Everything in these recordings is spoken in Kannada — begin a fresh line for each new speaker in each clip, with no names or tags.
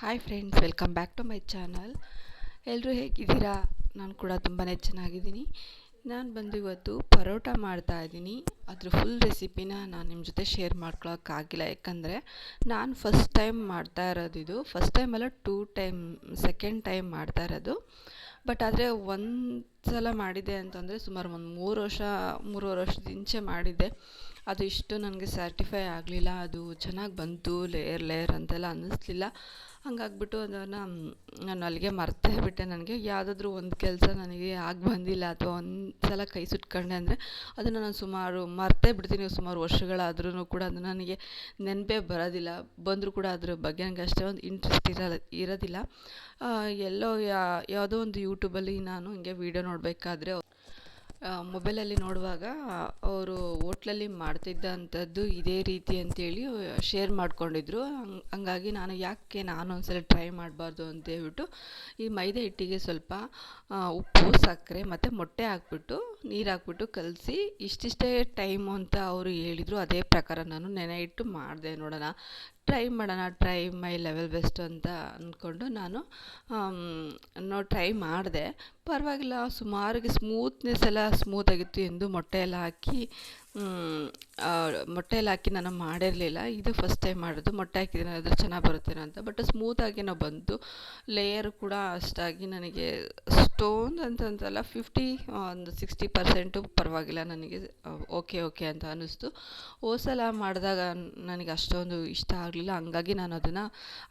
Hi friends welcome back to my channel ಎಲ್ಲರೂ ಹೇಗಿದ್ದೀರಾ? ನಾನು ಕೂಡ ತುಂಬಾ ಚೆನ್ನಾಗಿದ್ದೀನಿ. ನಾನು ಬಂದು ಇವತ್ತು ಪರೋಟ ಮಾಡ್ತಾ ಇದ್ದೀನಿ. ಅದ್ರ ಫುಲ್ ರೆಸಿಪಿನ ನಾನು ನಿಮ್ಮ ಜೊತೆ ಶೇರ್ ಮಾಡ್ಕೊಳೋಕ್ಕಾಗಿಲ್ಲ. ಯಾಕಂದರೆ ನಾನು ಫಸ್ಟ್ ಟೈಮ್ ಮಾಡ್ತಾ ಇರೋದು ಇದು. ಫಸ್ಟ್ ಟೈಮಲ್ಲ ಟೂ ಟೈಮ್ ಸೆಕೆಂಡ್ ಟೈಮ್ ಮಾಡ್ತಾ ಇರೋದು. ಬಟ್ ಆದರೆ ಒಂದು ಸಲ ಮಾಡಿದೆ ಅಂತಂದರೆ ಸುಮಾರು ಒಂದು ಮೂರು ವರ್ಷ, ಮೂರುವರೆ ವರ್ಷದ ಇಂಚೆ ಮಾಡಿದ್ದೆ. ಅದು ಇಷ್ಟು ನನಗೆ ಸ್ಯಾಟಿಫೈ ಆಗಲಿಲ್ಲ, ಅದು ಚೆನ್ನಾಗಿ ಬಂತು ಲೇಯರ್ ಲೇಯರ್ ಅಂತೆಲ್ಲ ಅನ್ನಿಸ್ಲಿಲ್ಲ. ಹಂಗಾಗ್ಬಿಟ್ಟು ಅದನ್ನು ನಾನು ಅಲ್ಲಿಗೆ ಮರ್ತೇ ಬಿಟ್ಟೆ ನನಗೆ. ಯಾವುದಾದ್ರೂ ಒಂದು ಕೆಲಸ ನನಗೆ ಆಗಿ ಬಂದಿಲ್ಲ, ಅಥವಾ ಒಂದು ಸಲ ಕೈ ಸುಟ್ಕೊಂಡೆ ಅಂದರೆ ಅದನ್ನು ನಾನು ಸುಮಾರು ಮರ್ತೇ ಬಿಡ್ತೀನಿ ಸುಮಾರು ವರ್ಷಗಳಾದ್ರೂ ಕೂಡ ಅದು ನನಗೆ ನೆನಪೇ ಬರೋದಿಲ್ಲ. ಬಂದರೂ ಕೂಡ ಅದ್ರ ಬಗ್ಗೆ ನನಗೆ ಅಷ್ಟೇ ಒಂದು ಇಂಟ್ರೆಸ್ಟ್ ಇರಲ್ಲ, ಇರೋದಿಲ್ಲ. ಎಲ್ಲೋ ಯಾವುದೋ ಒಂದು ಯೂಟ್ಯೂಬಲ್ಲಿ ನಾನು ಹಿಂಗೆ ವೀಡಿಯೋ ನೋಡಬೇಕಾದ್ರೆ ಮೊಬೈಲಲ್ಲಿ ನೋಡುವಾಗ ಅವರು ಓಟ್ಲಲ್ಲಿ ಮಾಡ್ತಿದ್ದಂಥದ್ದು ಇದೇ ರೀತಿ ಅಂತೇಳಿ ಶೇರ್ ಮಾಡಿಕೊಂಡಿದ್ರು. ಹಂಗ್, ಹಂಗಾಗಿ ನಾನು ಯಾಕೆ ನಾನು ಒಂದ್ಸಲ ಟ್ರೈ ಮಾಡಬಾರ್ದು ಅಂತ ಹೇಳ್ಬಿಟ್ಟು ಈ ಮೈದಾ ಹಿಟ್ಟಿಗೆ ಸ್ವಲ್ಪ ಉಪ್ಪು, ಸಕ್ಕರೆ ಮತ್ತು ಮೊಟ್ಟೆ ಹಾಕ್ಬಿಟ್ಟು, ನೀರು ಹಾಕ್ಬಿಟ್ಟು ಕಲಸಿ ಇಷ್ಟಿಷ್ಟೇ ಟೈಮು ಅಂತ ಅವರು ಹೇಳಿದರು. ಅದೇ ಪ್ರಕಾರ ನಾನು ನೆನೆ ಇಟ್ಟು ಮಾಡಿದೆ ನೋಡೋಣ. ಟ್ರೈ ಮಾಡೋಣ, ಟ್ರೈ ಮೈ ಲೆವೆಲ್ ಬೆಸ್ಟ್ ಅಂತ ಅಂದ್ಕೊಂಡು ನಾನು ನೋ, ಟ್ರೈ ಮಾಡಿದೆ. ಪರವಾಗಿಲ್ಲ, ಸುಮಾರಿಗೆ ಸ್ಮೂತ್ನೆಸ್ ಎಲ್ಲ ಸ್ಮೂತಾಗಿತ್ತು ಎಂದು ಮೊಟ್ಟೆ ಎಲ್ಲ ಹಾಕಿ ಮೊಟ್ಟೆ ಎಲ್ಲ ಹಾಕಿ ನಾನು ಮಾಡಿರಲಿಲ್ಲ. ಇದು ಫಸ್ಟ್ ಟೈಮ್ ಮಾಡೋದು. ಮೊಟ್ಟೆ ಹಾಕಿದ್ರೆ ಅದ್ರ ಚೆನ್ನಾಗಿ ಬರುತ್ತೇನೋ ಅಂತ. ಬಟ್ ಸ್ಮೂತಾಗೇನೋ ಬಂತು ಲೇಯರ್ ಕೂಡ ಅಷ್ಟಾಗಿ ನನಗೆ ಸ್ಟೋನ್ ಅಂತಂತಲ್ಲ ಫಿಫ್ಟಿ ಒಂದು ಸಿಕ್ಸ್ಟಿ ಪರ್ಸೆಂಟು ಪರವಾಗಿಲ್ಲ ನನಗೆ. ಓಕೆ ಓಕೆ ಅಂತ ಅನ್ನಿಸ್ತು. ಹೋಸಲ ಮಾಡಿದಾಗ ನನಗೆ ಅಷ್ಟೊಂದು ಇಷ್ಟ ಆಗಲಿಲ್ಲ. ಹಂಗಾಗಿ ನಾನು ಅದನ್ನು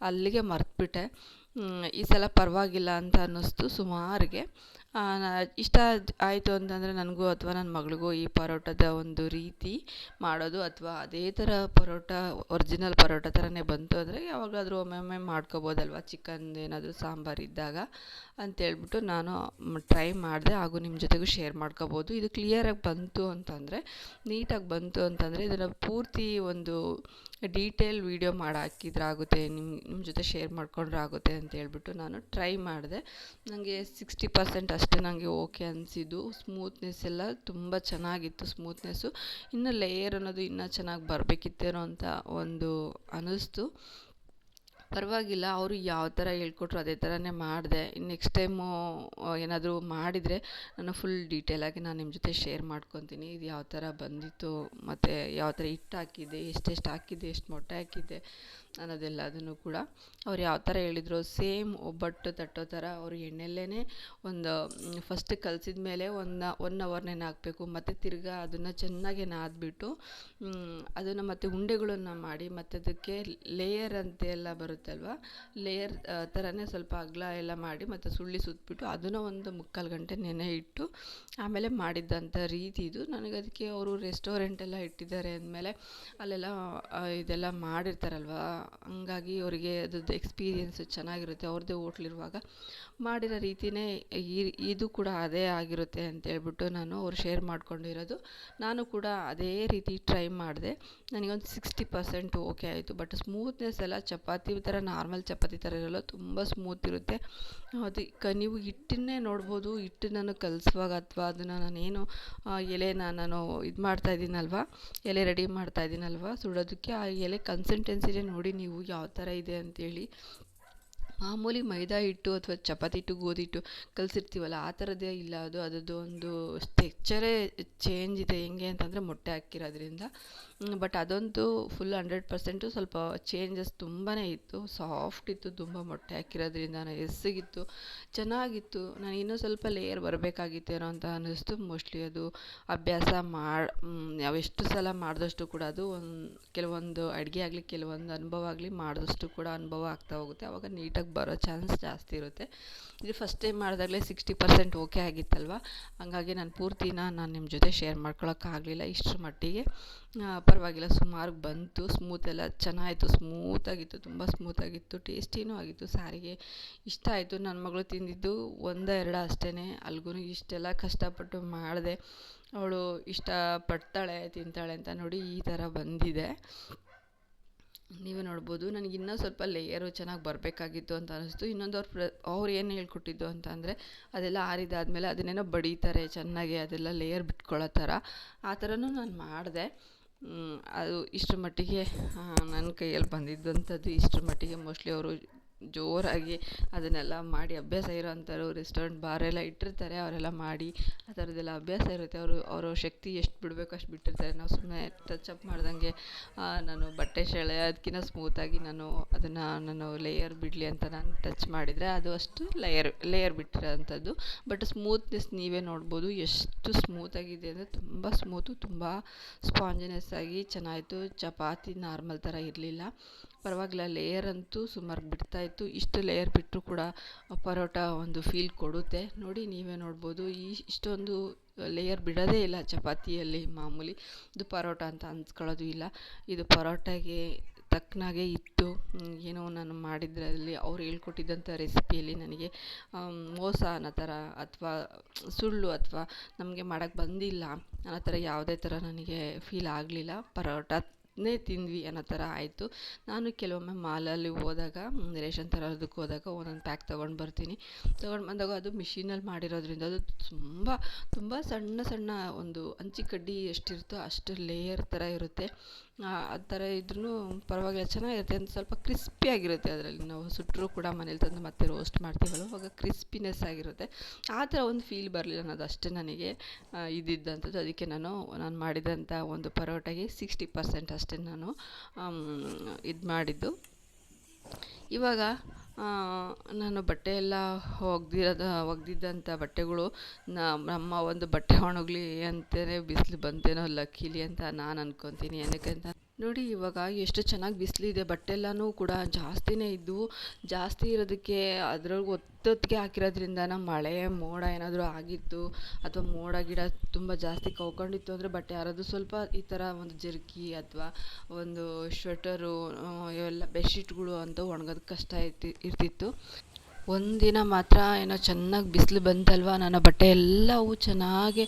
ಅಲ್ಲಿಗೆ ಮರೆತುಬಿಟ್ಟೆ. ಈ ಸಲ ಪರವಾಗಿಲ್ಲ ಅಂತ ಅನ್ನಿಸ್ತು ಸುಮಾರಿಗೆ. ಇಷ್ಟ ಆಯಿತು ಅಂತಂದರೆ ನನಗೂ ಅಥವಾ ನನ್ನ ಮಗಳಿಗೂ ಈ ಪರೋಟದ ಒಂದು ರೀತಿ ಮಾಡೋದು ಅಥವಾ ಅದೇ ಥರ ಪರೋಟ ಒರಿಜಿನಲ್ ಪರೋಟ ಥರನೇ ಬಂತು ಅಂದರೆ ಯಾವಾಗಾದರೂ ಒಮ್ಮೊಮ್ಮೆ ಮಾಡ್ಕೋಬೋದಲ್ವ? ಚಿಕನ್ದು ಏನಾದರೂ ಸಾಂಬಾರು ಇದ್ದಾಗ. ಅಂತೇಳ್ಬಿಟ್ಟು ನಾನು ಟ್ರೈ ಮಾಡಿದೆ, ಹಾಗೂ ನಿಮ್ಮ ಜೊತೆಗೂ ಶೇರ್ ಮಾಡ್ಕೋಬೋದು. ಇದು ಕ್ಲಿಯರಾಗಿ ಬಂತು ಅಂತಂದರೆ, ನೀಟಾಗಿ ಬಂತು ಅಂತಂದರೆ ಇದನ್ನು ಪೂರ್ತಿ ಒಂದು ಡೀಟೇಲ್ ವೀಡಿಯೋ ಮಾಡಿ ಹಾಕಿದ್ರೆ ಆಗುತ್ತೆ ನಿಮ್ಮ ನಿಮ್ಮ ಜೊತೆ ಶೇರ್ ಮಾಡ್ಕೊಂಡ್ರೆ ಆಗುತ್ತೆ ಅಂತ ಹೇಳ್ಬಿಟ್ಟು ನಾನು ಟ್ರೈ ಮಾಡಿದೆ. ನನಗೆ ಸಿಕ್ಸ್ಟಿ ಪರ್ಸೆಂಟ್ ಅಷ್ಟೇ ನನಗೆ ಓಕೆ ಅನಿಸಿದ್ದು. ಸ್ಮೂತ್ನೆಸ್ ಎಲ್ಲ ತುಂಬ ಚೆನ್ನಾಗಿತ್ತು ಸ್ಮೂತ್ನೆಸ್ಸು ಇನ್ನು ಲೇಯರ್ ಅನ್ನೋದು ಇನ್ನೂ ಚೆನ್ನಾಗಿ ಬರಬೇಕಿತ್ತೇನೋ ಅಂತ ಒಂದು ಅನ್ನಿಸ್ತು ಪರವಾಗಿಲ್ಲ, ಅವರು ಯಾವ ಥರ ಹೇಳ್ಕೊಟ್ರು ಅದೇ ಥರನೇ ಮಾಡಿದೆ. ನೆಕ್ಸ್ಟ್ ಟೈಮು ಏನಾದರೂ ಮಾಡಿದರೆ ನಾನು ಫುಲ್ ಡೀಟೇಲಾಗಿ ನಾನು ನಿಮ್ಮ ಜೊತೆ ಶೇರ್ ಮಾಡ್ಕೊತೀನಿ. ಇದು ಯಾವ ಥರ ಬಂದಿತ್ತು, ಮತ್ತು ಯಾವ ಥರ ಹಿಟ್ಟು ಹಾಕಿದ್ದೆ ಎಷ್ಟೆಷ್ಟು ಹಾಕಿದ್ದೆ ಎಷ್ಟು ಮೊಟ್ಟೆ ಹಾಕಿದ್ದೆ ಅನ್ನೋದೆಲ್ಲದನ್ನು ಕೂಡ ಅವ್ರು ಯಾವ ಥರ ಹೇಳಿದ್ರು ಸೇಮ್ ಒಬ್ಬಟ್ಟು ತಟ್ಟೋ ಥರ ಅವರು ಎಣ್ಣೆಲ್ಲೇ ಒಂದು ಫಸ್ಟ್ ಕಲಸಿದ ಮೇಲೆ ಒಂದು ಒನ್ ಅವರ್ ನೆನೆ ಹಾಕಬೇಕು, ಮತ್ತು ತಿರ್ಗಾ ಅದನ್ನು ಚೆನ್ನಾಗಿ ನಾದ್ಬಿಟ್ಟು ಅದನ್ನು ಮತ್ತು ಉಂಡೆಗಳನ್ನು ಮಾಡಿ, ಮತ್ತು ಅದಕ್ಕೆ ಲೇಯರ್ ಅಂತೆಲ್ಲ ಬರುತ್ತಲ್ವ ಲೇಯರ್ ಥರನೇ ಸ್ವಲ್ಪ ಅಗಲ ಎಲ್ಲ ಮಾಡಿ ಮತ್ತು ಸುಳ್ಳಿ ಸುತ್ತಬಿಟ್ಟು ಅದನ್ನು ಒಂದು ಮುಕ್ಕಾಲು ಗಂಟೆ ನೆನೆ ಇಟ್ಟು ಆಮೇಲೆ ಮಾಡಿದ್ದಂಥ ರೀತಿ ಇದು. ನನಗೆ ಅದಕ್ಕೆ ಅವರು ರೆಸ್ಟೋರೆಂಟೆಲ್ಲ ಇಟ್ಟಿದ್ದಾರೆ ಅಂದಮೇಲೆ ಅಲ್ಲೆಲ್ಲ ಇದೆಲ್ಲ ಮಾಡಿರ್ತಾರಲ್ವ? ಹಂಗಾಗಿ ಅವರಿಗೆ ಅದ್ರದ್ದು ಎಕ್ಸ್ಪೀರಿಯೆನ್ಸ್ ಚೆನ್ನಾಗಿರುತ್ತೆ. ಅವ್ರದ್ದೇ ಹೋಟ್ಲಿರುವಾಗ ಮಾಡಿರೋ ರೀತಿಯೇ ಈ, ಇದು ಕೂಡ ಅದೇ ಆಗಿರುತ್ತೆ ಅಂತೇಳ್ಬಿಟ್ಟು ನಾನು ಅವ್ರು ಶೇರ್ ಮಾಡ್ಕೊಂಡಿರೋದು. ನಾನು ಕೂಡ ಅದೇ ರೀತಿ ಟ್ರೈ ಮಾಡಿದೆ. ನನಗೊಂದು ಸಿಕ್ಸ್ಟಿ ಪರ್ಸೆಂಟ್ ಓಕೆ ಆಯಿತು. ಬಟ್ ಸ್ಮೂತ್ನೆಸ್ ಎಲ್ಲ ಚಪಾತಿ ಥರ ನಾರ್ಮಲ್ ಚಪಾತಿ ಥರ ಇರಲ್ಲ, ತುಂಬ ಸ್ಮೂತ್ ಇರುತ್ತೆ. ಅದು, ಕ, ನೀವು ಹಿಟ್ಟನ್ನೇ ನೋಡ್ಬೋದು, ಹಿಟ್ಟು ನಾನು ಕಲಿಸುವಾಗ ಅಥವಾ ಅದನ್ನು ನಾನೇನು ಎಲೆನ ನಾನು ಇದು ಮಾಡ್ತಾ ಇದ್ದೀನಲ್ವ, ಎಲೆ ರೆಡಿ ಮಾಡ್ತಾ ಇದ್ದೀನಲ್ವ, ಸುಡೋದಕ್ಕೆ ಆ ಎಲೆ ಕನ್ಸಿಸ್ಟೆನ್ಸಿನೇ ನೋಡಿ ನೀವು ಯಾವ ಥರ ಇದೆ ಅಂತೇಳಿ. ಮಾಮೂಲಿ ಮೈದಾ ಹಿಟ್ಟು ಅಥವಾ ಚಪಾತಿ ಹಿಟ್ಟು, ಗೋಧಿ ಹಿಟ್ಟು ಕಲಸಿರ್ತೀವಲ್ಲ, ಆ ಥರದ್ದೇ ಇಲ್ಲ ಅದು. ಅದರದ್ದು ಒಂದು ಟೆಕ್ಚರೇ ಚೇಂಜ್ ಇದೆ ಹೆಂಗೆ ಅಂತಂದರೆ ಮೊಟ್ಟೆ ಹಾಕಿರೋದ್ರಿಂದ. ಬಟ್ ಅದಂತೂ ಫುಲ್ ಹಂಡ್ರೆಡ್ ಪರ್ಸೆಂಟು ಸ್ವಲ್ಪ ಚೇಂಜಸ್ ತುಂಬಾ ಇತ್ತು. ಸಾಫ್ಟ್ ಇತ್ತು, ತುಂಬ ಮೊಟ್ಟೆ ಹಾಕಿರೋದ್ರಿಂದ ಎಸ್ಸಿಗಿತ್ತು, ಚೆನ್ನಾಗಿತ್ತು. ನಾನು ಇನ್ನೂ ಸ್ವಲ್ಪ ಲೇಯರ್ ಬರಬೇಕಾಗಿತ್ತೇನೋ ಅಂತ ಅನ್ನಿಸ್ತು. ಮೋಸ್ಟ್ಲಿ ಅದು ಅಭ್ಯಾಸ ಮಾಡಿ ಎಷ್ಟು ಸಲ ಮಾಡಿದಷ್ಟು ಕೂಡ ಅದು ಒಂದು, ಕೆಲವೊಂದು ಅಡುಗೆ ಆಗಲಿ, ಕೆಲವೊಂದು ಅನುಭವ ಆಗಲಿ ಮಾಡಿದಷ್ಟು ಕೂಡ ಅನುಭವ ಆಗ್ತಾ ಹೋಗುತ್ತೆ. ಆವಾಗ ನೀಟಾಗಿ ಬರೋ ಚಾನ್ಸ್ ಜಾಸ್ತಿ ಇರುತ್ತೆ. ಇದು ಫಸ್ಟ್ ಟೈಮ್ ಮಾಡಿದಾಗಲೇ ಸಿಕ್ಸ್ಟಿ ಪರ್ಸೆಂಟ್ ಓಕೆ ಆಗಿತ್ತಲ್ವ? ಹಂಗಾಗಿ ನಾನು ಪೂರ್ತಿನ ನಾನು ನಿಮ್ಮ ಜೊತೆ ಶೇರ್ ಮಾಡ್ಕೊಳೋಕ್ಕಾಗಲಿಲ್ಲ ಇಷ್ಟರ ಮಟ್ಟಿಗೆ. ಪರವಾಗಿಲ್ಲ, ಸುಮಾರು ಬಂತು ಸ್ಮೂತ್ ಎಲ್ಲ ಚೆನ್ನಾಗಿತ್ತು ಸ್ಮೂತಾಗಿತ್ತು ತುಂಬ ಸ್ಮೂತಾಗಿತ್ತು ಟೇಸ್ಟಿನೂ ಆಗಿತ್ತು, ಸಾರಿಗೆ ಇಷ್ಟ ಆಯಿತು. ನನ್ನ ಮಗಳು ತಿಂದಿದ್ದು ಒಂದು ಎರಡು ಅಷ್ಟೇ ಅಲ್ಗೂ ಇಷ್ಟೆಲ್ಲ ಕಷ್ಟಪಟ್ಟು ಮಾಡಿದೆ. ಅವಳು ಇಷ್ಟಪಡ್ತಾಳೆ, ತಿಂತಾಳೆ ಅಂತ ನೋಡಿ ಈ ಥರ ಬಂದಿದೆ. ನೀವೇ ನೋಡ್ಬೋದು. ನನಗೆ ಇನ್ನೂ ಸ್ವಲ್ಪ ಲೇಯರು ಚೆನ್ನಾಗಿ ಬರಬೇಕಾಗಿತ್ತು ಅಂತ ಅನ್ನಿಸ್ತು ಇನ್ನೊಂದು ಅವ್ರು ಪ್ರ, ಅವ್ರು ಏನು ಹೇಳ್ಕೊಟ್ಟಿದ್ದು ಅಂತ ಅಂದರೆ, ಅದೆಲ್ಲ ಆರಿದಾದ್ಮೇಲೆ ಅದನ್ನೇನೋ ಬಡೀತಾರೆ, ಚೆನ್ನಾಗಿ ಅದೆಲ್ಲ ಲೇಯರ್ ಬಿಟ್ಕೊಳ್ಳೋ ಥರ. ಆ ಥರನೂ ನಾನು ಮಾಡಿದೆ. ಅದು ಇಷ್ಟರ ಮಟ್ಟಿಗೆ ನನ್ನ ಕೈಯಲ್ಲಿ ಬಂದಿದ್ದಂಥದ್ದು ಇಷ್ಟರ ಮಟ್ಟಿಗೆ. ಮೋಸ್ಟ್ಲಿ ಅವರು ಜೋರಾಗಿ ಅದನ್ನೆಲ್ಲ ಮಾಡಿ ಅಭ್ಯಾಸ ಇರೋವಂಥವ್ರು ರೆಸ್ಟೋರೆಂಟ್ ಬಾರೆಲ್ಲ ಇಟ್ಟಿರ್ತಾರೆ, ಅವರೆಲ್ಲ ಮಾಡಿ ಆ ಥರದ್ದೆಲ್ಲ ಅಭ್ಯಾಸ ಇರುತ್ತೆ. ಅವರು, ಅವರ ಶಕ್ತಿ ಎಷ್ಟು ಬಿಡಬೇಕು ಅಷ್ಟು ಬಿಟ್ಟಿರ್ತಾರೆ. ನಾವು ಸುಮ್ಮನೆ ಟಚ್ ಅಪ್ ಮಾಡ್ದಂಗೆ ನಾನು ಬಟ್ಟೆ ಸೆಳೆಯೋದ್ಕಿಂತ ಸ್ಮೂತಾಗಿ ನಾನು ಅದನ್ನು, ನಾನು ಲೇಯರ್ ಬಿಡಲಿ ಅಂತ ನಾನು ಟಚ್ ಮಾಡಿದರೆ ಅದು ಅಷ್ಟು ಲೇಯರ್ ಲೇಯರ್ ಬಿಟ್ಟಿರೋಂಥದ್ದು. ಬಟ್ ಸ್ಮೂತ್ನೆಸ್ ನೀವೇ ನೋಡ್ಬೋದು. ಎಷ್ಟು ಸ್ಮೂತಾಗಿದೆ ಅಂದರೆ ತುಂಬ ಸ್ಮೂತು ತುಂಬ ಸ್ಪಾಂಜಿನೆಸ್ ಆಗಿ ಚೆನ್ನಾಯಿತು. ಚಪಾತಿ ನಾರ್ಮಲ್ ಥರ ಇರಲಿಲ್ಲ. ಪರವಾಗಿಲ್ಲ ಲೇಯರ್ ಅಂತೂ ಸುಮಾರು ಬಿಡ್ತಾಯಿತ್ತು ಇಷ್ಟು ಲೇಯರ್ ಬಿಟ್ಟರು ಕೂಡ ಪರೋಟ ಒಂದು ಫೀಲ್ ಕೊಡುತ್ತೆ. ನೋಡಿ, ನೀವೇ ನೋಡ್ಬೋದು, ಈ ಇಷ್ಟೊಂದು ಲೇಯರ್ ಬಿಡೋದೇ ಇಲ್ಲ ಚಪಾತಿಯಲ್ಲಿ ಮಾಮೂಲಿ. ಇದು ಪರೋಟ ಅಂತ ಅನ್ಸ್ಕೊಳ್ಳೋದು ಇಲ್ಲ. ಇದು ಪರೋಟಾಗೆ ತಕ್ಕನಾಗೆ ಇತ್ತು. ಏನೋ ನಾನು ಮಾಡಿದ್ರಲ್ಲಿ ಅವ್ರು ಹೇಳ್ಕೊಟ್ಟಿದ್ದಂಥ ರೆಸಿಪಿಯಲ್ಲಿ ನನಗೆ ಮೋಸ ಅನ್ನೋ ಥರ ಅಥವಾ ಸುಳ್ಳು ಅಥವಾ ನಮಗೆ ಮಾಡೋಕ್ಕೆ ಬಂದಿಲ್ಲ ಅನ್ನೋ ಥರ ಯಾವುದೇ ಥರ ನನಗೆ ಫೀಲ್ ಆಗಲಿಲ್ಲ. ಪರೋಟ ನೇ ತಿಂದ್ವಿ ಅನ್ನೋ ಥರ ಆಯಿತು. ನಾನು ಕೆಲವೊಮ್ಮೆ ಮಾಲಲ್ಲಿ ಹೋದಾಗ ರೇಷನ್ ತರೋದಕ್ಕೆ ಹೋದಾಗ ಒಂದೊಂದು ಪ್ಯಾಕ್ ತೊಗೊಂಡು ಬರ್ತೀನಿ. ತೊಗೊಂಡು ಬಂದಾಗ ಅದು ಮಿಷಿನಲ್ಲಿ ಮಾಡಿರೋದ್ರಿಂದ ಅದು ತುಂಬ ತುಂಬ ಸಣ್ಣ ಸಣ್ಣ ಒಂದು ಅಂಚಿಕಡ್ಡಿ ಎಷ್ಟಿರುತ್ತೋ ಅಷ್ಟು ಲೇಯರ್ ಥರ ಇರುತ್ತೆ. ಆ ಥರ ಇದ್ರೂ ಪರವಾಗಿಲ್ಲ, ಚೆನ್ನಾಗಿರುತ್ತೆ. ಒಂದು ಸ್ವಲ್ಪ ಕ್ರಿಸ್ಪಿಯಾಗಿರುತ್ತೆ ಅದರಲ್ಲಿ. ನಾವು ಸುಟ್ಟರು ಕೂಡ ಮನೇಲಿ ತಂದು ಮತ್ತೆ ರೋಸ್ಟ್ ಮಾಡ್ತೀವಲ್ಲ, ಅವಾಗ ಕ್ರಿಸ್ಪಿನೆಸ್ ಆಗಿರುತ್ತೆ. ಆ ಥರ ಒಂದು ಫೀಲ್ ಬರಲಿಲ್ಲ ಅನ್ನೋದು ಅಷ್ಟೇ ನನಗೆ. ಇದ್ದಿದ್ದಂಥದ್ದು ಅದಕ್ಕೆ ನಾನು ನಾನು ಮಾಡಿದಂಥ ಒಂದು ಪರೋಟಗೆ ಸಿಕ್ಸ್ಟಿ ಪರ್ಸೆಂಟ್ ಅಷ್ಟೇ. ನಾನು ಇದು ಮಾಡಿದ್ದು. ಇವಾಗ ನಾನು ಬಟ್ಟೆ ಎಲ್ಲ ಒಗ್ದಿರೋದು ಒಗ್ದಿದ್ದಂಥ ಬಟ್ಟೆಗಳು ನಮ್ಮ ಒಂದು ಬಟ್ಟೆ ಒಣಗಲಿ ಅಂತಲೇ ಬಿಸಿಲು ಬಂತೇನೋ ಲಕ್ಕಿಲಿ ಅಂತ ನಾನು ಅನ್ಕೊತೀನಿ. ಏನಕ್ಕೆ ಅಂತ ನೋಡಿ, ಇವಾಗ ಎಷ್ಟು ಚೆನ್ನಾಗಿ ಬಿಸಿಲಿದೆ ಬಟ್ಟೆ ಎಲ್ಲನೂ ಕೂಡ ಜಾಸ್ತಿನೇ ಇದ್ದವು ಜಾಸ್ತಿ ಇರೋದಕ್ಕೆ ಅದ್ರೊಳಗೆ ಒತ್ತೊತ್ತಿಗೆ ಹಾಕಿರೋದ್ರಿಂದ ನಮ್ಮ ಮಳೆ, ಮೋಡ ಏನಾದರೂ ಆಗಿತ್ತು, ಅಥವಾ ಮೋಡ, ಗಿಡ ತುಂಬ ಜಾಸ್ತಿ ಕವ್ಕೊಂಡಿತ್ತು ಅಂದರೆ ಬಟ್ಟೆ ಯಾರಾದರೂ ಸ್ವಲ್ಪ ಈ ಥರ ಒಂದು ಜರ್ಕಿ ಅಥವಾ ಒಂದು ಶ್ವೆಟರು ಇವೆಲ್ಲ ಬೆಡ್ಶೀಟ್ಗಳು ಅಂತ ಒಣಗೋದು ಕಷ್ಟ ಇರ್ತಿ, ಇರ್ತಿತ್ತು. ಒಂದಿನ ಮಾತ್ರ ಏನೋ ಚೆನ್ನಾಗಿ ಬಿಸಿಲು ಬಂತಲ್ವಾ? ನನ್ನ ಬಟ್ಟೆ ಎಲ್ಲವೂ ಚೆನ್ನಾಗಿ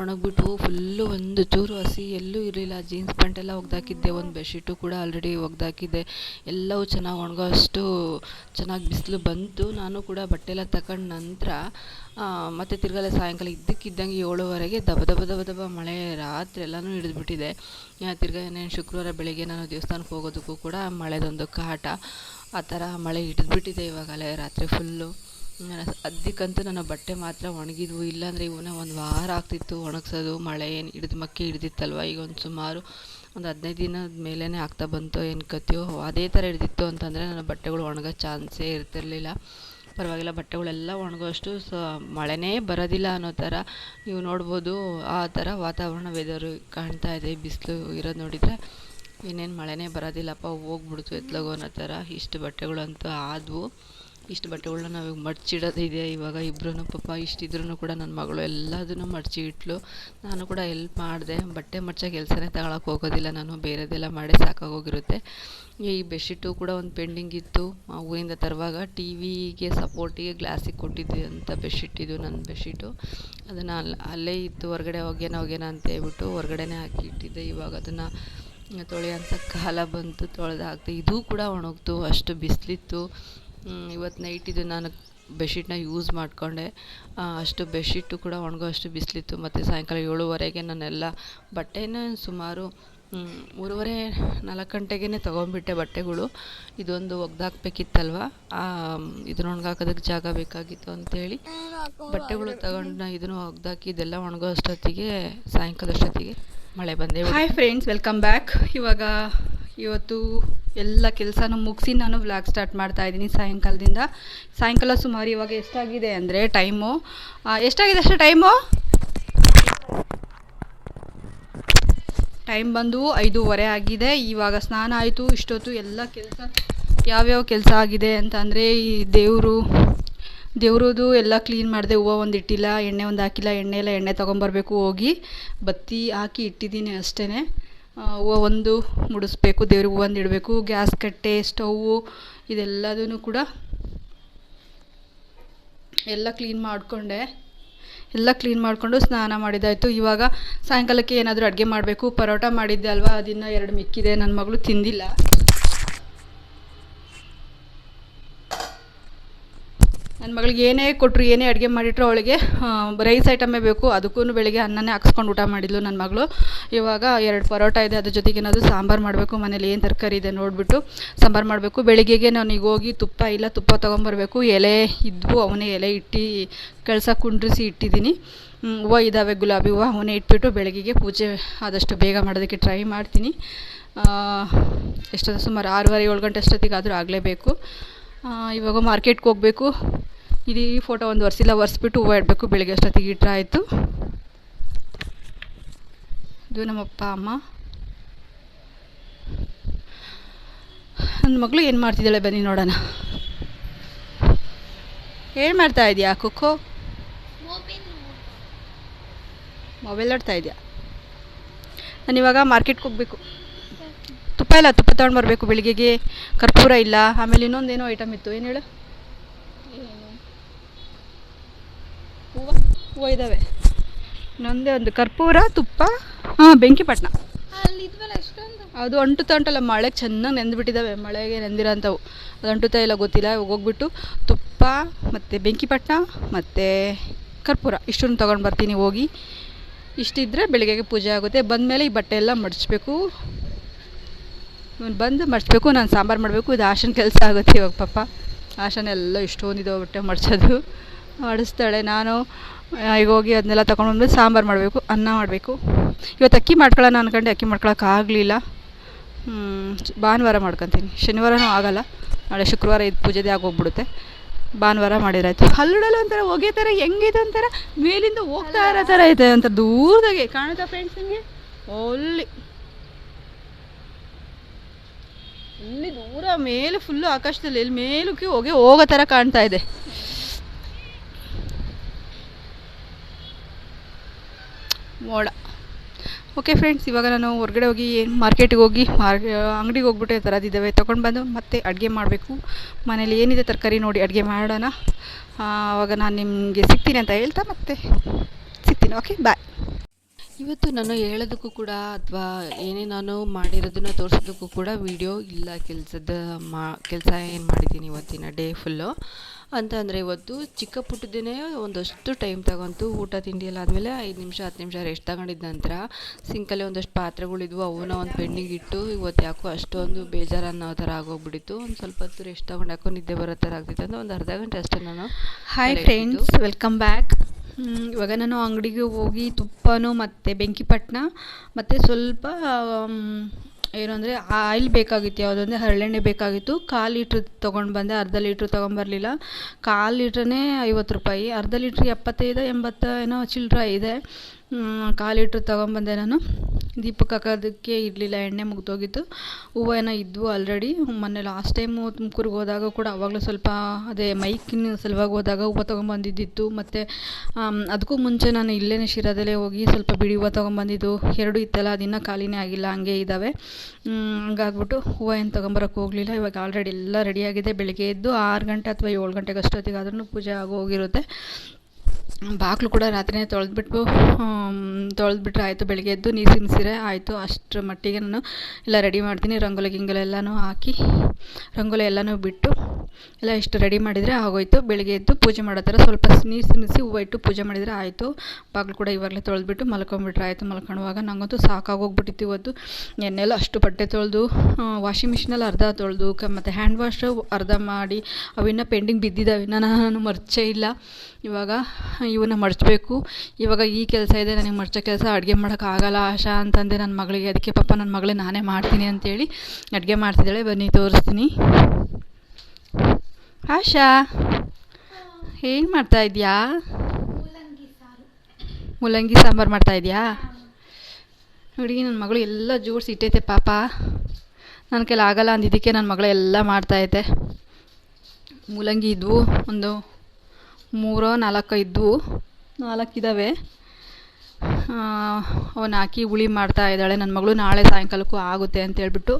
ಒಣಗಿಬಿಟ್ಟು ಫುಲ್ಲು ಒಂದು ಚೂರು ಹಸಿ ಎಲ್ಲೂ ಇರಲಿಲ್ಲ. ಜೀನ್ಸ್ ಪ್ಯಾಂಟ್ ಎಲ್ಲ ಒಗ್ದಾಕಿದ್ದೆ. ಒಂದು ಬೆಡ್ಶೀಟು ಕೂಡ ಆಲ್ರೆಡಿ ಒಗ್ದಾಕಿದ್ದೆ. ಎಲ್ಲವೂ ಚೆನ್ನಾಗಿ ಒಣಗೋ ಅಷ್ಟು ಚೆನ್ನಾಗಿ ಬಿಸಿಲು ಬಂತು. ನಾನು ಕೂಡ ಬಟ್ಟೆ ಎಲ್ಲ ತಗೊಂಡ ನಂತರ ಮತ್ತು ತಿರ್ಗಲ್ಲ ಸಾಯಂಕಾಲ ಇದ್ದಕ್ಕಿದ್ದಂಗೆ ಏಳುವರೆಗೆ ದಬ ದಬ ದಬ ದಬ ಮಳೆ ರಾತ್ರಿ ಎಲ್ಲನೂ ಹಿಡಿದ್ಬಿಟ್ಟಿದೆ. ತಿರ್ಗಾ ಏನೇನು ಶುಕ್ರವಾರ ಬೆಳಿಗ್ಗೆ ನಾನು ದೇವಸ್ಥಾನಕ್ಕೆ ಹೋಗೋದಕ್ಕೂ ಕೂಡ ಮಳೆದೊಂದು ಕಾಟ. ಆ ಥರ ಮಳೆ ಹಿಡಿದ್ಬಿಟ್ಟಿದೆ ಇವಾಗಲೇ ರಾತ್ರಿ ಫುಲ್ಲು. ಅದಕ್ಕಂತೂ ನನ್ನ ಬಟ್ಟೆ ಮಾತ್ರ ಒಣಗಿದ್ವು. ಇಲ್ಲಾಂದರೆ ಇವನ್ನ ಒಂದು ವಾರ ಆಗ್ತಿತ್ತು ಒಣಗ್ಸೋದು. ಮಳೆ ಏನು ಹಿಡಿದು ಮಕ್ಕಿ ಹಿಡ್ದಿತ್ತಲ್ವ? ಈಗ ಒಂದು ಸುಮಾರು ಒಂದು ಹದಿನೈದು ದಿನದ ಮೇಲೇ ಆಗ್ತಾ ಬಂತು ಏನು ಕತ್ತಿಯೋ ಅದೇ ಥರ ಹಿಡ್ದಿತ್ತು ಅಂತಂದರೆ ನನ್ನ ಬಟ್ಟೆಗಳು ಒಣಗೋ ಚಾನ್ಸೇ ಇರ್ತಿರಲಿಲ್ಲ. ಪರವಾಗಿಲ್ಲ, ಬಟ್ಟೆಗಳೆಲ್ಲ ಒಣಗೋಷ್ಟು ಸೊ, ಮಳೆನೇ ಬರೋದಿಲ್ಲ ಅನ್ನೋ ಥರ ನೀವು ನೋಡ್ಬೋದು. ಆ ಥರ ವಾತಾವರಣ ವೆದರು ಕಾಣ್ತಾ ಇದೆ. ಬಿಸಿಲು ಇರೋದು ನೋಡಿದರೆ ಇನ್ನೇನು ಮಳೆನೇ ಬರೋದಿಲ್ಲಪ್ಪ, ಹೋಗ್ಬಿಡ್ತು ಎತ್ಲಾಗೋ ಅನ್ನೋ ಥರ ಇಷ್ಟು ಬಟ್ಟೆಗಳಂತೂ ಆದವು. ಇಷ್ಟು ಬಟ್ಟೆಗಳನ್ನ ನಾವು ಮಡ್ಚಿಡೋದಿದೆ ಇವಾಗ. ಇಬ್ಬರೂ ಪಾಪ ಇಷ್ಟಿದ್ರೂ ಕೂಡ ನನ್ನ ಮಗಳು ಎಲ್ಲದನ್ನು ಮಡಚಿ ಇಟ್ಲು ನಾನು ಕೂಡ ಎಲ್ಪ್ ಮಾಡಿದೆ. ಬಟ್ಟೆ ಮಡ್ಚೋ ಕೆಲಸನೇ ತಗೊಳಕ್ಕೆ ಹೋಗೋದಿಲ್ಲ ನಾನು. ಬೇರೆದೆಲ್ಲ ಮಾಡೇ ಸಾಕಾಗೋಗಿರುತ್ತೆ. ಈ ಬೆಡ್ಶೀಟು ಕೂಡ ಒಂದು ಪೆಂಡಿಂಗ್ ಇತ್ತು. ಊರಿಂದ ತರುವಾಗ ಟಿ ವಿಗೆ ಸಪೋರ್ಟಿಗೆ ಗ್ಲಾಸಿಗೆ ಕೊಟ್ಟಿದ್ದೆ ಅಂತ ಬೆಡ್ಶೀಟ್ ಇದು ನನ್ನ ಬೆಡ್ಶೀಟು. ಅದನ್ನು ಅಲ್ಲಿ ಅಲ್ಲೇ ಇತ್ತು. ಹೊರಗಡೆ ಹೋಗ್ಯಾನ ಹೋಗ್ಯಾನ ಅಂತ ಹೇಳ್ಬಿಟ್ಟು ಹೊರಗಡೆನೇ ಹಾಕಿ ಇಟ್ಟಿದ್ದೆ ಇವಾಗ ಅದನ್ನು ತೊಳೆಯೋಂಥ ಕಾಲ ಬಂತು ತೊಳೆದು ಹಾಕ್ದೆ ಇದೂ ಕೂಡ ಒಣಗ್ತು, ಅಷ್ಟು ಬಿಸಿಲಿತ್ತು. ಇವತ್ತು ನೈಟ್ ಇದು ನಾನು ಬೆಡ್ಶೀಟ್ನ ಯೂಸ್ ಮಾಡಿಕೊಂಡೆ. ಅಷ್ಟು ಬೆಡ್ಶೀಟು ಕೂಡ ಒಣಗೋ ಅಷ್ಟು ಬಿಸಿಲಿತ್ತು. ಮತ್ತು ಸಾಯಂಕಾಲ ಏಳುವರೆಗೆ ನಾನೆಲ್ಲ ಬಟ್ಟೆನ ಸುಮಾರು ಮೂರುವರೆ ನಾಲ್ಕು ಗಂಟೆಗೇ ತೊಗೊಂಬಿಟ್ಟೆ ಬಟ್ಟೆಗಳು. ಇದೊಂದು ಒಗ್ದಾಕ್ಬೇಕಿತ್ತಲ್ವ? ಇದನ್ನ ಒಣಗಾಕೋದಕ್ಕೆ ಜಾಗ ಬೇಕಾಗಿತ್ತು ಅಂತೇಳಿ ಬಟ್ಟೆಗಳು ತಗೊಂಡು ಇದನ್ನು ಒಗ್ದಾಕಿ ಇದೆಲ್ಲ ಒಣಗೋ ಅಷ್ಟೊತ್ತಿಗೆ ಸಾಯಂಕಾಲ ಅಷ್ಟೊತ್ತಿಗೆ ಮಳೆ ಬಂದೆ
ಹಾಯ್ ಫ್ರೆಂಡ್ಸ್ ವೆಲ್ಕಮ್ ಬ್ಯಾಕ್ ಇವಾಗ ಇವತ್ತು ಎಲ್ಲ ಕೆಲಸನೂ ಮುಗಿಸಿ ನಾನು ವ್ಲಾಗ್ ಸ್ಟಾರ್ಟ್ ಮಾಡ್ತಾ ಇದ್ದೀನಿ ಸಾಯಂಕಾಲದಿಂದ. ಸಾಯಂಕಾಲ ಸುಮಾರು ಇವಾಗ ಎಷ್ಟಾಗಿದೆ ಅಂದರೆ ಟೈಮು ಎಷ್ಟಾಗಿದೆ ಅಷ್ಟೇ ಟೈಮು ಟೈಮ್ ಬಂದು ಐದೂವರೆ ಆಗಿದೆ. ಇವಾಗ ಸ್ನಾನ ಆಯಿತು, ಇಷ್ಟೊತ್ತು ಎಲ್ಲ ಕೆಲಸ, ಯಾವ್ಯಾವ ಕೆಲಸ ಆಗಿದೆ ಅಂತ ಅಂದರೆ ಈ ದೇವರು ದೇವ್ರದ್ದು ಎಲ್ಲ ಕ್ಲೀನ್ ಮಾಡಿದೆ ಹೂವು ಒಂದು ಇಟ್ಟಿಲ್ಲ, ಎಣ್ಣೆ ಒಂದು ಹಾಕಿಲ್ಲ, ಎಣ್ಣೆ ಎಲ್ಲ ಎಣ್ಣೆ ತೊಗೊಂಬರ್ಬೇಕು ಹೋಗಿ, ಬತ್ತಿ ಹಾಕಿ ಇಟ್ಟಿದ್ದೀನಿ ಅಷ್ಟೇ ಹೂವು ಒಂದು ಮುಡಿಸ್ಬೇಕು, ದೇವ್ರಿಗೆ ಹೂವು ಒಂದು ಇಡಬೇಕು. ಗ್ಯಾಸ್ ಕಟ್ಟೆ, ಸ್ಟೌವು ಇದೆಲ್ಲದೂ ಕೂಡ ಎಲ್ಲ ಕ್ಲೀನ್ ಮಾಡಿಕೊಂಡೆ. ಎಲ್ಲ ಕ್ಲೀನ್ ಮಾಡಿಕೊಂಡು ಸ್ನಾನ ಮಾಡಿದ್ದಾಯಿತು ಇವಾಗ ಸಾಯಂಕಾಲಕ್ಕೆ ಏನಾದರೂ ಅಡುಗೆ ಮಾಡಬೇಕು. ಪರೋಟ ಮಾಡಿದ್ದೆ ಅಲ್ವಾ? ಅದನ್ನು ಎರಡು ಮಿಕ್ಕಿದೆ. ನನ್ನ ಮಗಳು ತಿಂದಿಲ್ಲ. ನನ್ನ ಮಗಳಿಗೆ ಏನೇ ಕೊಟ್ಟರು ಏನೇ ಅಡುಗೆ ಮಾಡಿಟ್ರು ಅವಳಿಗೆ ರೈಸ್ ಐಟಮೇ ಬೇಕು. ಅದಕ್ಕೂ ಬೆಳಿಗ್ಗೆ ಅನ್ನನೇ ಹಾಕ್ಸ್ಕೊಂಡು ಊಟ ಮಾಡಿದ್ಲು ನನ್ನ ಮಗಳು. ಇವಾಗ ಎರಡು ಪರೋಟ ಇದೆ, ಅದ್ರ ಜೊತೆಗೆ ಏನಾದರೂ ಸಾಂಬಾರು ಮಾಡಬೇಕು. ಮನೇಲಿ ಏನು ತರಕಾರಿ ಇದೆ ನೋಡಿಬಿಟ್ಟು ಸಾಂಬಾರು ಮಾಡಬೇಕು. ಬೆಳಿಗ್ಗೆಗೆ ನಾನು ಹೋಗಿ ತುಪ್ಪ ಇಲ್ಲ, ತುಪ್ಪ ತೊಗೊಂಬರ್ಬೇಕು. ಎಲೆ ಇದ್ವು, ಅವನೇ ಎಲೆ ಇಟ್ಟು ಕಳಸ ಕುಂಡ್ರಿಸಿ ಇಟ್ಟಿದ್ದೀನಿ. ಹೂವು ಇದ್ದಾವೆ ಗುಲಾಬಿ ಹೂವು ಅವನೇ ಇಟ್ಬಿಟ್ಟು ಬೆಳಗ್ಗೆಗೆ ಪೂಜೆ ಆದಷ್ಟು ಬೇಗ ಮಾಡೋದಕ್ಕೆ ಟ್ರೈ ಮಾಡ್ತೀನಿ. ಎಷ್ಟೊತ್ತು ಸುಮಾರು ಆರೂವರೆ ಏಳು ಗಂಟೆ ಅಷ್ಟೊತ್ತಿಗಾದರೂ ಆಗಲೇಬೇಕು. ಇವಾಗ ಮಾರ್ಕೆಟ್ಗೆ ಹೋಗಬೇಕು. ಇಡೀ ಫೋಟೋ ಒಂದು ಒರೆಸಿಲ್ಲ ಒರೆಸ್ಬಿಟ್ಟು ಹೂವು ಇಡಬೇಕು, ಬೆಳಿಗ್ಗೆ ಅಷ್ಟೊತ್ತಿಗೆ ಇಟ್ಟರೆ ಆಯಿತು. ಇದು ನಮ್ಮಪ್ಪ, ಅಮ್ಮ. ನನ್ನ ಮಗಳು ಏನು ಮಾಡ್ತಿದ್ದಾಳೆ ಬನ್ನಿ ನೋಡೋಣ. ಏನು ಮಾಡ್ತಾ ಇದೆಯಾ, ಖೋಖೋ? ಮೊಬೈಲ್ ಆಡ್ತಾ ಇದೆಯಾ? ನಾನು ಇವಾಗ ಮಾರ್ಕೆಟ್ಗೆ ಹೋಗಬೇಕು. ತುಪ್ಪ ಇಲ್ಲ, ತುಪ್ಪ ತೊಗೊಂಡು ಬರಬೇಕು ಬೆಳಿಗ್ಗೆಗೆ. ಕರ್ಪೂರ ಇಲ್ಲ, ಆಮೇಲೆ ಇನ್ನೊಂದೇನೋ ಐಟಮ್ ಇತ್ತು. ಏನು ಹೇಳು? ಹೂವು ನಂದೇ ಒಂದು ಕರ್ಪೂರ ತುಪ್ಪ ಹಾಂ ಬೆಂಕಿಪಟ್ಟಣ ಅದು ಅಂಟುತ್ತಾ ಉಂಟಲ್ಲ ಮಳೆಗೆ ಚೆನ್ನಾಗಿ ನೆಂದ್ಬಿಟ್ಟಿದ್ದಾವೆ ಮಳೆಗೆ ನೆಂದಿರೋಂಥವು. ಅದು ಅಂಟುತ್ತಾ ಇಲ್ಲ ಗೊತ್ತಿಲ್ಲ ಹೋಗ್ಬಿಟ್ಟು ತುಪ್ಪ ಮತ್ತು ಬೆಂಕಿಪಟ್ಟಣ ಮತ್ತು ಕರ್ಪೂರ. ಇಷ್ಟನ್ನು ತೊಗೊಂಡು ಬರ್ತೀನಿ ಹೋಗಿ. ಇಷ್ಟಿದ್ದರೆ ಬೆಳಗ್ಗೆಗೆ ಪೂಜೆ ಆಗುತ್ತೆ. ಬಂದಮೇಲೆ ಈ ಬಟ್ಟೆ ಎಲ್ಲ ಮಡಚಬೇಕು. ಬಂದು ಮಡಿಸ್ಬೇಕು ನಾನು ಸಾಂಬಾರು ಮಾಡಬೇಕು ಇದು ಆಶನ ಕೆಲಸ ಆಗುತ್ತೆ ಇವಾಗ ಪಾಪ. ಆಶನ ಎಲ್ಲ ಇಷ್ಟೊಂದಿದೆ ಬಟ್ಟೆ ಮಡಿಸೋದು ಮಡಿಸ್ತಾಳೆ ನಾನು ಈಗ ಹೋಗಿ ಅದನ್ನೆಲ್ಲ ತೊಗೊಂಡು ಬಂದು ಸಾಂಬಾರು ಮಾಡಬೇಕು, ಅನ್ನ ಮಾಡಬೇಕು. ಇವತ್ತು ಅಕ್ಕಿ ಮಾಡ್ಕೊಳ್ಳೋಣ ಅಂದ್ಕೊಂಡು ಅಕ್ಕಿ ಮಾಡ್ಕೊಳಕ್ಕಾಗಲಿಲ್ಲ ಭಾನುವಾರ ಮಾಡ್ಕೊತೀನಿ. ಶನಿವಾರನೂ ಆಗಲ್ಲ. ನಾಳೆ ಶುಕ್ರವಾರ ಇದು ಪೂಜೆದೇ ಆಗೋಗ್ಬಿಡುತ್ತೆ. ಭಾನುವಾರ ಮಾಡಿರಾಯ್ತು. ಹಲ್ಲುಡಲ್ಲ ಒಂಥರ ಹೊಗೆ ಥರ ಹೆಂಗಿದೆ ಒಂಥರ? ಮೇಲಿಂದ ಹೋಗ್ತಾ ಇರೋ ಥರ ಇದೆ ಅಂತ ದೂರದಾಗೆ ಕಾಣುತ್ತಾ ಫ್ರೆಂಡ್ಸ್ ನಿಮಗೆ? ಇಲ್ಲಿ ದೂರ, ಮೇಲೆ ಫುಲ್ಲು ಆಕಾಶದಲ್ಲಿ, ಎಲ್ಲಿ ಮೇಲಕ್ಕೆ ಹೋಗಿ, ಹೋಗೋ ಥರ ಕಾಣ್ತಾ ಇದೆ. ಮೋಡ. ಓಕೆ ಫ್ರೆಂಡ್ಸ್ ಇವಾಗ ನಾನು ಹೊರಗಡೆ ಹೋಗಿ ಮಾರ್ಕೆಟಿಗೆ ಹೋಗಿ ಮಾರ್, ಅಂಗಡಿಗೆ ಹೋಗ್ಬಿಟ್ಟು ತರೋದಿದ್ದಾವೆ ತೊಗೊಂಡು ಬಂದು ಮತ್ತೆ ಅಡುಗೆ ಮಾಡಬೇಕು. ಮನೇಲಿ ಏನಿದೆ ತರಕಾರಿ ನೋಡಿ ಅಡುಗೆ ಮಾಡೋಣ. ಆವಾಗ ನಾನು ನಿಮಗೆ ಸಿಗ್ತೀನಿ ಅಂತ ಹೇಳ್ತಾ ಮತ್ತೆ ಸಿಗ್ತೀನಿ. ಓಕೆ ಬಾಯ್
ಇವತ್ತು ನಾನು ಹೇಳೋದಕ್ಕೂ ಕೂಡ ಅಥವಾ ಏನೇ ನಾನು ಮಾಡಿರೋದನ್ನ ತೋರಿಸೋದಕ್ಕೂ ಕೂಡ ವಿಡಿಯೋ ಇಲ್ಲ. ಕೆಲಸದ ಮಾ, ಕೆಲಸ ಏನು ಮಾಡಿದ್ದೀನಿ ಇವತ್ತಿನ ಡೇ ಫುಲ್ಲು ಅಂತ ಅಂದರೆ ಇವತ್ತು ಚಿಕ್ಕ ಪುಟ್ಟದೇ ಒಂದಷ್ಟು ಟೈಮ್ ತಗೊಂತು ಊಟ ತಿಂಡಿ ಎಲ್ಲ ಆದಮೇಲೆ ಐದು ನಿಮಿಷ ಹತ್ತು ನಿಮಿಷ ರೆಸ್ಟ್ ತಗೊಂಡಿದ್ದ ನಂತರ ಸಿಂಕಲ್ಲಿ ಒಂದಷ್ಟು ಪಾತ್ರೆಗಳಿದ್ವು ಅವನ್ನ ಒಂದು ಪೆಂಡಿಂಗ್ ಇಟ್ಟು ಇವತ್ತು ಯಾಕೋ ಅಷ್ಟೊಂದು ಬೇಜಾರು ಅನ್ನೋ ಥರ ಆಗೋಗ್ಬಿಟ್ಟಿತ್ತು. ಒಂದು ಸ್ವಲ್ಪ ಹೊತ್ತು ರೆಸ್ಟ್ ತಗೊಂಡು ಯಾಕೋ ನಿದ್ದೆ ಬರೋ ಥರ ಆಗ್ತಿತ್ತು. ಅಂದರೆ ಒಂದು ಅರ್ಧ ಗಂಟೆ ಅಷ್ಟೇ ನಾನು
ಹಾಯ್ ಫ್ರೆಂಡ್ಸ್ ವೆಲ್ಕಮ್ ಬ್ಯಾಕ್ ಇವಾಗ ನಾನು ಅಂಗಡಿಗೆ ಹೋಗಿ ತುಪ್ಪನೂ ಮತ್ತು ಬೆಂಕಿಪಟ್ಟಣ ಮತ್ತು ಸ್ವಲ್ಪ ಏನು ಅಂದರೆ ಆಯಿಲ್ ಬೇಕಾಗಿತ್ತು ಯಾವುದಂದರೆ ಹರಳೆಣ್ಣೆ ಬೇಕಾಗಿತ್ತು. ಕಾಲು ಲೀಟ್ರ್ ತೊಗೊಂಡು ಬಂದೆ, ಅರ್ಧ ಲೀಟ್ರ್ ತೊಗೊಂಬರಲಿಲ್ಲ ಕಾಲು ಲೀಟ್ರೇ ಐವತ್ತು ರೂಪಾಯಿ, ಅರ್ಧ ಲೀಟ್ರ್ ಎಪ್ಪತ್ತೈದು, ಎಂಬತ್ತು ಏನೋ ಚಿಲ್ಲರೆ ಇದೆ. ಕಾಲು ಲೀಟ್ರ್ ತೊಗೊಂಬಂದೆ ನಾನು. ದೀಪಕ್ಕೆ ಹಾಕೋದಕ್ಕೆ ಇರಲಿಲ್ಲ ಎಣ್ಣೆ ಮುಗ್ದೋಗಿತ್ತು. ಏನೋ ಇದ್ವು ಆಲ್ರೆಡಿ ಮೊನ್ನೆ ಲಾಸ್ಟ್ ಟೈಮು ತುಮಕೂರಿಗೆ ಹೋದಾಗ ಕೂಡ ಅವಾಗಲೂ ಸ್ವಲ್ಪ ಅದೇ ಮೈಕಿನ ಸಲುವಾಗಿ ಹೋದಾಗ ಹೂವು ತೊಗೊಂಬಂದಿದ್ದಿತ್ತು. ಮತ್ತು ಅದಕ್ಕೂ ಮುಂಚೆ ನಾನು ಇಲ್ಲೇ ಶಿರಾದಲ್ಲೇ ಹೋಗಿ ಸ್ವಲ್ಪ ಬಿಡಿ ಹೂವು ತೊಗೊಂಬಂದಿದ್ದು. ಎರಡು ಇತ್ತಲ್ಲ, ಅದಿನ್ನೂ ಖಾಲಿನೇ ಆಗಿಲ್ಲ, ಹಂಗೆ ಇದ್ದಾವೆ ಹಂಗಾಗ್ಬಿಟ್ಟು ಹೂವು ಏನು ತೊಗೊಂಬರೋಕ್ಕೆ ಹೋಗಲಿಲ್ಲ. ಇವಾಗ ಆಲ್ರೆಡಿ ಎಲ್ಲ ರೆಡಿಯಾಗಿದೆ ಬೆಳಗ್ಗೆ ಎದ್ದು ಆರು ಗಂಟೆ ಅಥವಾ ಏಳು ಗಂಟೆಗೆ ಅಷ್ಟೊತ್ತಿಗೆ ಆದ್ರೂ ಪೂಜೆ ಆಗೋಗಿರುತ್ತೆ. ಬಾಗಿಲು ಕೂಡ ರಾತ್ರಿನೇ ತೊಳೆದ್ಬಿಟ್ಟು ತೊಳೆದ್ಬಿಟ್ರೆ ಆಯಿತು, ಬೆಳಗ್ಗೆ ಎದ್ದು ನೀರು ಸಿಂಸಿರೆ ಆಯಿತು. ಅಷ್ಟರ ಮಟ್ಟಿಗೆ ನಾನು ಎಲ್ಲ ರೆಡಿ ಮಾಡ್ತೀನಿ. ರಂಗೋಲಿ ಗಿಂಗೋಲಿ ಎಲ್ಲನೂ ಹಾಕಿ, ರಂಗೋಲಿ ಎಲ್ಲನೂ ಬಿಟ್ಟು ಎಲ್ಲ ಇಷ್ಟು ರೆಡಿ ಮಾಡಿದರೆ ಆಗೋಯ್ತು. ಬೆಳಗ್ಗೆ ಎದ್ದು ಪೂಜೆ ಮಾಡೋ ಥರ ಸ್ವಲ್ಪ ನೀರು ಸಿಮ್ಸಿ ಹೂವು ಇಟ್ಟು ಪೂಜೆ ಮಾಡಿದರೆ ಆಯಿತು. ಬಾಗಿಲು ಕೂಡ ಇವಾಗಲೇ ತೊಳೆದ್ಬಿಟ್ಟು ಮಲ್ಕೊಂಡ್ಬಿಟ್ರೆ ಆಯಿತು ಮಲ್ಕೊಳ್ಳುವಾಗ ನನಗಂತೂ ಸಾಕಾಗೋಗ್ಬಿಟ್ಟಿತ್ತು ಇವತ್ತು. ಎಣ್ಣೆಲ್ಲ ಅಷ್ಟು ಬಟ್ಟೆ ತೊಳೆದು ವಾಷಿಂಗ್ ಮಿಷಿನಲ್ಲಿ ಅರ್ಧ ತೊಳೆದು, ಕ, ಮತ್ತು ಹ್ಯಾಂಡ್ ವಾಶು ಅರ್ಧ ಮಾಡಿ ಅವಿನ್ನ ಪೆಂಡಿಂಗ್ ಬಿದ್ದಿದ್ದಾವೆ. ನಾನು ಮರ್ಚೇ ಇಲ್ಲ. ಇವಾಗ ಇವನ್ನ ಮಡಚಬೇಕು. ಇವಾಗ ಈ ಕೆಲಸ ಇದೆ, ನನಗೆ ಮಡಚೋ ಕೆಲಸ, ಅಡುಗೆ ಮಾಡೋಕ್ಕಾಗಲ್ಲ ಆಶಾ ಅಂತಂದೆ ನನ್ನ ಮಗಳಿಗೆ, ಅದಕ್ಕೆ ಪಾಪ ನನ್ನ ಮಗಳೇ ನಾನೇ ಮಾಡ್ತೀನಿ ಅಂತೇಳಿ ಅಡುಗೆ ಮಾಡ್ತಿದ್ದಾಳೆ. ಬನ್ನಿ, ತೋರಿಸ್ತೀನಿ. ಆಶಾ, ಏನು ಮಾಡ್ತಾ ಇದೆಯಾ? ಮೂಲಂಗಿ ಸಾಂಬಾರು ಮಾಡ್ತಾ ಇದೆಯಾ? ಹುಡುಗಿ ನನ್ನ ಮಗಳು ಎಲ್ಲ ಜೋಡಿಸಿ ಇಟ್ಟೈತೆ ಪಾಪ. ನನ್ನ ಕೈಲಿ ಆಗಲ್ಲ ಅಂದಿದ್ದಕ್ಕೆ ನನ್ನ ಮಗಳು ಎಲ್ಲ ಮಾಡ್ತಾಯಿದ್ದೆ ಮೂಲಂಗಿ ಇದ್ವು ಒಂದು ಮೂರೋ, ನಾಲ್ಕು ಇದ್ವು. ನಾಲ್ಕಿದ್ದಾವೆ ಅವನ್ನ ಹಾಕಿ ಹುಳಿ ಮಾಡ್ತಾ ಇದ್ದಾಳೆ. ನನ್ನ ಮಗಳು ನಾಳೆ ಸಾಯಂಕಾಲಕ್ಕೂ ಆಗುತ್ತೆ ಅಂತ ಹೇಳ್ಬಿಟ್ಟು.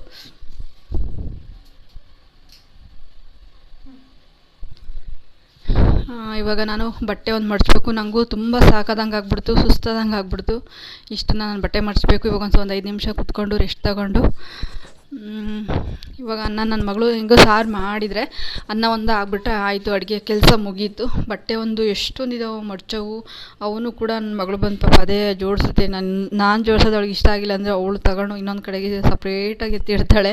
ಇವಾಗ ನಾನು ಬಟ್ಟೆ ಒಂದು ಮಡಿಸ್ಬೇಕು. ನನಗೂ ತುಂಬ ಸಾಕಾದಂಗೆ ಆಗ್ಬಿಡ್ತು, ಸುಸ್ತಾದಂಗೆ ಆಗ್ಬಿಡ್ತು. ಇಷ್ಟನ್ನ ನಾನು ಬಟ್ಟೆ ಮಡಿಸ್ಬೇಕು. ಇವಾಗ ಒಂದು ಒಂದು ಐದು ನಿಮಿಷ ಕುತ್ಕೊಂಡು ರೆಸ್ಟ್ ತಗೊಂಡು. ಇವಾಗ ಅನ್ನ ನನ್ನ ಮಗಳು ಹೆಂಗೋ ಸಾರು ಮಾಡಿದರೆ ಅನ್ನ ಒಂದು ಆಗ್ಬಿಟ್ರೆ ಆಯಿತು, ಅಡುಗೆ ಕೆಲಸ ಮುಗೀತು. ಬಟ್ಟೆ ಒಂದು ಎಷ್ಟೊಂದಿದಾವೆ ಮಡ್ಚವು ಅವನು ಕೂಡ ನನ್ನ ಮಗಳು ಬಂದು ಪಾಪ ಅದೇ ಜೋಡಿಸುತ್ತೆ. ನನ್ನ ನಾನು ಜೋಡಿಸೋದು ಅವಳಿಗೆ ಇಷ್ಟ ಆಗಿಲ್ಲ ಅಂದರೆ ಅವಳು ತಗೊಂಡು ಇನ್ನೊಂದು ಕಡೆಗೆ ಸಪ್ರೇಟಾಗಿ ಎತ್ತಿಡ್ತಾಳೆ.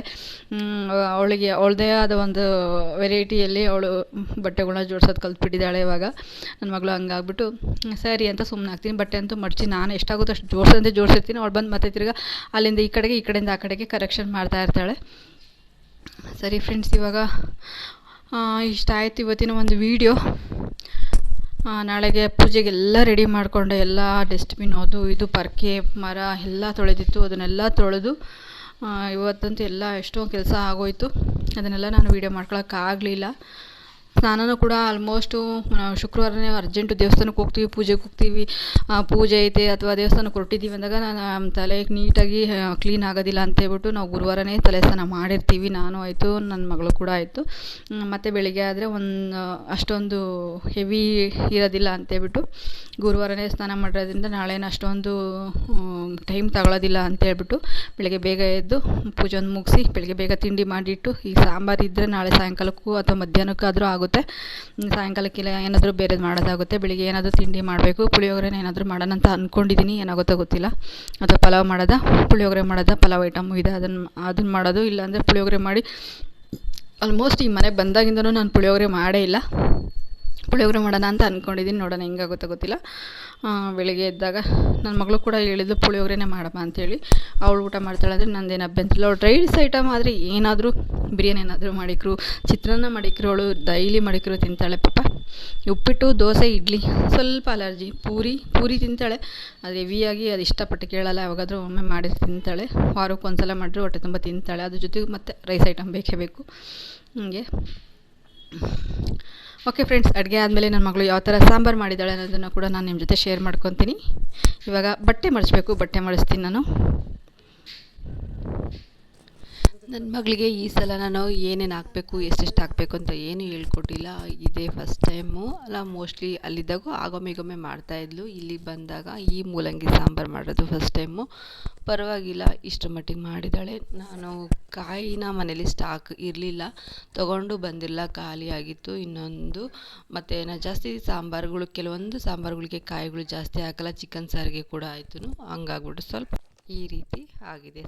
ಅವಳಿಗೆ, ಅವಳದೇ ಆದ ಒಂದು ವೆರೈಟಿಯಲ್ಲಿ ಅವಳು ಬಟ್ಟೆಗಳನ್ನ ಜೋಡಿಸೋದು ಕಲ್ತ್ಬಿಟ್ಟಿದ್ದಾಳೆ ಇವಾಗ. ನನ್ನ ಮಗಳು ಹಂಗಾಗ್ಬಿಟ್ಟು ಸರಿ ಅಂತ ಸುಮ್ಮನೆ ಹಾಕ್ತೀನಿ. ಬಟ್ಟೆ ಅಂತೂ ಮಡಚಿ ನಾನು ಎಷ್ಟಾಗುತ್ತೋ ಅಷ್ಟು ಜೋಡಿಸಂತೆ ಜೋಡಿಸಿರ್ತೀನಿ. ಅವಳು ಬಂದು ಮತ್ತೆ ತಿರ್ಗಿ ಅಲ್ಲಿಂದ ಈ ಕಡೆಗೆ, ಈ ಕಡೆಯಿಂದ ಆ ಕಡೆಗೆ ಕರೆಕ್ಷನ್ ಮಾಡ್ತಾ ಇರ್ತಾಳೆ. ಸರಿ ಫ್ರೆಂಡ್ಸ್ ಇವಾಗ ಇಷ್ಟ ಆಯಿತು ಇವತ್ತಿನ ಒಂದು ವೀಡಿಯೋ ನಾಳೆಗೆ ಪೂಜೆಗೆಲ್ಲ ರೆಡಿ ಮಾಡಿಕೊಂಡೆ. ಎಲ್ಲ ಡಸ್ಟ್ಬಿನ್ ಅದು ಇದು, ಪರ್ಕೆ, ಮರ ಎಲ್ಲ ತೊಳೆದಿತ್ತು. ಅದನ್ನೆಲ್ಲ ತೊಳೆದು ಇವತ್ತಂತೂ ಎಲ್ಲ ಎಷ್ಟೋ ಕೆಲಸ ಆಗೋಯ್ತು. ಅದನ್ನೆಲ್ಲ ನಾನು ವೀಡಿಯೋ ಮಾಡ್ಕೊಳಕ್ಕಾಗಲಿಲ್ಲ. ಸ್ನಾನನೂ ಕೂಡ ಆಲ್ಮೋಸ್ಟು ನಾವು ಶುಕ್ರವಾರನೇ ಅರ್ಜೆಂಟು ದೇವಸ್ಥಾನಕ್ಕೆ ಹೋಗ್ತೀವಿ, ಪೂಜೆಗೆ ಹೋಗ್ತೀವಿ. ಪೂಜೆ ಐತೆ ಅಥವಾ ದೇವಸ್ಥಾನಕ್ಕೆ ಹೊರಟಿದ್ದೀವಿ ಅಂದಾಗ ನಾನು ತಲೆ ನೀಟಾಗಿ ಕ್ಲೀನ್ ಆಗೋದಿಲ್ಲ ಅಂತೇಳ್ಬಿಟ್ಟು ನಾವು ಗುರುವಾರನೇ ತಲೆ ಸ್ನಾನ ಮಾಡಿರ್ತೀವಿ. ನಾನು ಆಯಿತು ನನ್ನ ಮಗಳು ಕೂಡ ಆಯಿತು. ಮತ್ತು ಬೆಳಿಗ್ಗೆ ಆದರೆ ಒಂದು, ಅಷ್ಟೊಂದು ಹೆವಿ ಇರೋದಿಲ್ಲ ಅಂತೇಳ್ಬಿಟ್ಟು ಗುರುವಾರನೇ ಸ್ನಾನ ಮಾಡಿರೋದ್ರಿಂದ ನಾಳೆನ ಅಷ್ಟೊಂದು ಟೈಮ್ ತಗೊಳ್ಳೋದಿಲ್ಲ ಅಂತೇಳ್ಬಿಟ್ಟು ಬೆಳಗ್ಗೆ ಬೇಗ ಎದ್ದು ಪೂಜೆ ಒಂದು ಮುಗಿಸಿ ಬೆಳಗ್ಗೆ ಬೇಗ ತಿಂಡಿ ಮಾಡಿಟ್ಟು ಈ ಸಾಂಬಾರು ಇದ್ದರೆ ನಾಳೆ ಸಾಯಂಕಾಲಕ್ಕೂ ಅಥವಾ ಮಧ್ಯಾಹ್ನಕ್ಕಾದರೂ ಆಗುತ್ತೆ ಹ್ಮ್, ಸಾಯಂಕಾಲಕ್ಕೆಲ್ಲ ಏನಾದರೂ ಬೇರೆದು ಮಾಡೋದಾಗುತ್ತೆ. ಬೆಳಿಗ್ಗೆ ಏನಾದರೂ ತಿಂಡಿ ಮಾಡಬೇಕು ಪುಳಿಯೋಗರೆನ ಏನಾದರೂ ಮಾಡೋಣ ಅಂತ ಅಂದ್ಕೊಂಡಿದ್ದೀನಿ ಏನಾಗುತ್ತೋ ಗೊತ್ತಿಲ್ಲ. ಅಥವಾ ಪಲಾವ್ ಮಾಡೋದ ಪುಳಿಯೋಗರೆ ಮಾಡೋದ ಪಲಾವ್ ಐಟಮು ಇದೆ ಅದನ್ನು ಅದನ್ನು ಮಾಡೋದು ಇಲ್ಲಾಂದರೆ ಪುಳಿಯೋಗರೆ ಮಾಡಿ ಆಲ್ಮೋಸ್ಟ್ ಈ ಮನೆಗೆ ಬಂದಾಗಿಂದನೂ ನಾನು ಪುಳಿಯೋಗರೆ ಮಾಡೇ ಇಲ್ಲ. ಪುಳಿಯೋಗರೆ ಮಾಡೋಣ ಅಂತ ಅಂದ್ಕೊಂಡಿದ್ದೀನಿ ನೋಡೋಣ ಹೆಂಗಾಗುತ್ತೋ ಗೊತ್ತಿಲ್ಲ. ಬೆಳಿಗ್ಗೆ ಎದ್ದಾಗ ನನ್ನ ಮಗಳು ಕೂಡ ಹೇಳಿದ್ದು ಪುಳಿಯೋಗರೆನೇ ಮಾಡಮ್ಮ ಅಂತೇಳಿ. ಅವಳು ಊಟ ಮಾಡ್ತಾಳೆ ಅಂದರೆ ನಂದೇನು ಅಭ್ಯಂತರ ಇಲ್ಲ. ಅವಳು ರೈಸ್ ಐಟಮ್ ಆದರೆ ಏನಾದರೂ ಬಿರಿಯಾನಿ ಏನಾದರೂ ಮಾಡಿಕ್ರು, ಚಿತ್ರಾನ್ನ ಮಾಡಿಕ್ರು, ಅವಳು ಡೈಲಿ ಮಾಡಿಕ್ರು ತಿಂತಾಳೆ ಪಾಪ. ಉಪ್ಪಿಟ್ಟು, ದೋಸೆ, ಇಡ್ಲಿ, ಸ್ವಲ್ಪ ಅಲರ್ಜಿ, ಪೂರಿ ಪೂರಿ ತಿಂತಾಳೆ. ಅದು ಹೆವಿಯಾಗಿ ಅದು ಇಷ್ಟಪಟ್ಟು ಕೇಳಲ್ಲ, ಯಾವಾಗಾದರೂ ಒಮ್ಮೆ ಮಾಡಿ ತಿಂತಾಳೆ. ವಾರಕ್ಕೆ ಒಂದು ಸಲ ಮಾಡಿದ್ರೆ ಹೊಟ್ಟೆ ತುಂಬ ತಿಂತಾಳೆ. ಅದ್ರ ಜೊತೆಗೆ ಮತ್ತೆ ರೈಸ್ ಐಟಮ್ ಬೇಕೇ ಬೇಕು. ಹಂಗೆ. ಓಕೆ ಫ್ರೆಂಡ್ಸ್ ಅಡುಗೆ ಆದಮೇಲೆ ನನ್ನ ಮಗಳು ಯಾವ ಥರ ಸಾಂಬಾರು ಮಾಡಿದ್ದಾಳೆ ಅನ್ನೋದನ್ನು ಕೂಡ ನಾನು ನಿಮ್ಮ ಜೊತೆ ಶೇರ್ ಮಾಡ್ಕೊತೀನಿ. ಇವಾಗ ಬಟ್ಟೆ ಮಡಿಸ್ಬೇಕು ಬಟ್ಟೆ ಮಡಿಸ್ತೀನಿ ನಾನು.
ನನ್ನ ಮಗಳಿಗೆ ಈ ಸಲ ನಾನು ಏನೇನು ಹಾಕಬೇಕು, ಎಷ್ಟೆಷ್ಟು ಹಾಕಬೇಕು ಅಂತ ಏನೂ ಹೇಳ್ಕೊಟ್ಟಿಲ್ಲ. ಇದೇ ಫಸ್ಟ್ ಟೈಮು ಅಲ್ಲ ಮೋಸ್ಟ್ಲಿ ಅಲ್ಲಿದ್ದಾಗೂ ಆಗೊಮ್ಮೆಗೊಮ್ಮೆ ಮಾಡ್ತಾಯಿದ್ಲು ಇಲ್ಲಿಗೆ ಬಂದಾಗ ಈ ಮೂಲಂಗಿ ಸಾಂಬಾರು ಮಾಡೋದು ಫಸ್ಟ್ ಟೈಮು ಪರವಾಗಿಲ್ಲ ಇಷ್ಟರ ಮಟ್ಟಿಗೆ ಮಾಡಿದ್ದಾಳೆ. ನಾನು ಕಾಯಿನ ಮನೇಲಿ ಸ್ಟಾಕ್ ಇರಲಿಲ್ಲ. ತೊಗೊಂಡು ಬಂದಿಲ್ಲ ಖಾಲಿಯಾಗಿತ್ತು ಇನ್ನೊಂದು. ಮತ್ತು ನಾನು ಜಾಸ್ತಿ ಸಾಂಬಾರುಗಳು, ಕೆಲವೊಂದು ಸಾಂಬಾರುಗಳಿಗೆ ಕಾಯಿಗಳು ಜಾಸ್ತಿ ಹಾಕಲ್ಲ, ಚಿಕನ್ ಸಾರಿಗೆ ಕೂಡ ಆಯಿತು ಹಂಗಾಗ್ಬಿಟ್ಟು ಸ್ವಲ್ಪ ಈ ರೀತಿ ಆಗಿದೆ.